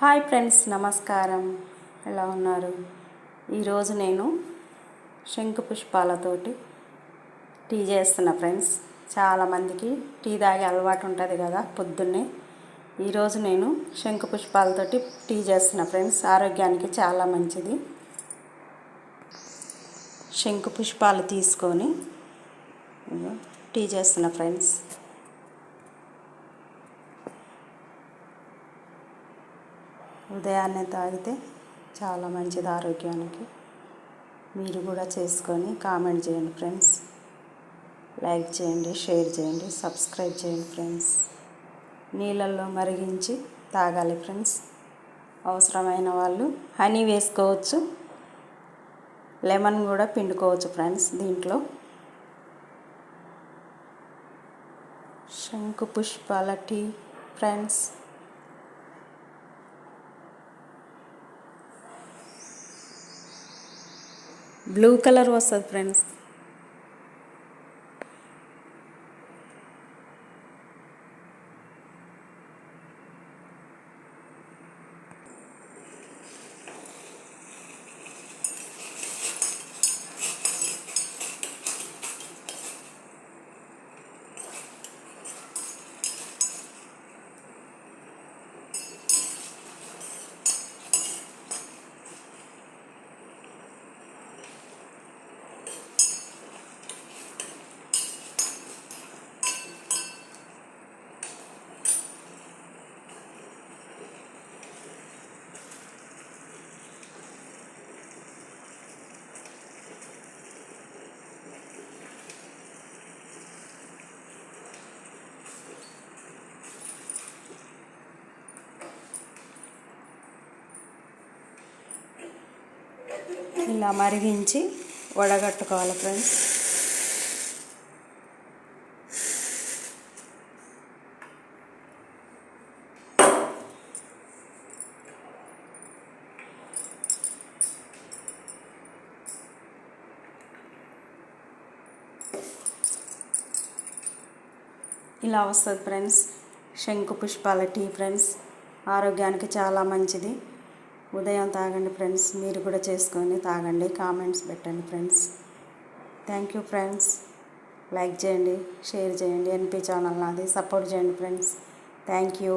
Hi friends నమస్కారం. ఎలా ఉన్నారు? ఈరోజు నేను శంకు పుష్పాలతోటి టీ చేస్తున్నా ఫ్రెండ్స్. చాలామందికి టీ తాగే అలవాటు ఉంటుంది కదా పొద్దున్నే. ఈరోజు నేను శంకు పుష్పాలతోటి టీ చేస్తున్నా ఫ్రెండ్స్. ఆరోగ్యానికి చాలా మంచిది. శంకు పుష్పాలు తీసుకొని టీ చేస్తున్నా ఫ్రెండ్స్. ఉదయాన్నే తాగితే చాలా మంచిది ఆరోగ్యానికి. మీరు కూడా చేసుకొని కామెంట్ చేయండి ఫ్రెండ్స్. లైక్ చేయండి షేర్ చేయండి సబ్స్క్రైబ్ చేయండి ఫ్రెండ్స్. నీళ్ళల్లో మరిగించి తాగాలి ఫ్రెండ్స్. అవసరమైన వాళ్ళు హనీ వేసుకోవచ్చు లెమన్ కూడా పిండుకోవచ్చు ఫ్రెండ్స్ దీంట్లో. శంకు పుష్పాల టీ ఫ్రెండ్స్. బ్లూ కలర్ వస్తుంది ఫ్రెండ్స్. ఇలా మరిగించి వడగట్టుకోవాలి ఫ్రెండ్స్. ఇలా వస్తుంది ఫ్రెండ్స్. శంకు పుష్పాల టీ ఫ్రెండ్స్. ఆరోగ్యానికి చాలా మంచిది. ఉదయం తాగండి ఫ్రెండ్స్ మీరు కూడా చేసుకొని తాగండి. కామెంట్స్ పెట్టండి friends. Thank you friends like చేయండి షేర్ చేయండి. ఎన్పి ఛానల్ నాది. సపోర్ట్ చేయండి ఫ్రెండ్స్ థ్యాంక్ యూ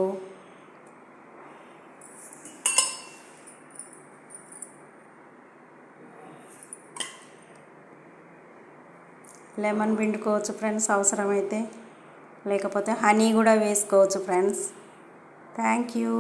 లెమన్ పిండుకోవచ్చు ఫ్రెండ్స్ అవసరమైతే. లేకపోతే హనీ కూడా వేసుకోవచ్చు ఫ్రెండ్స్ థ్యాంక్ యూ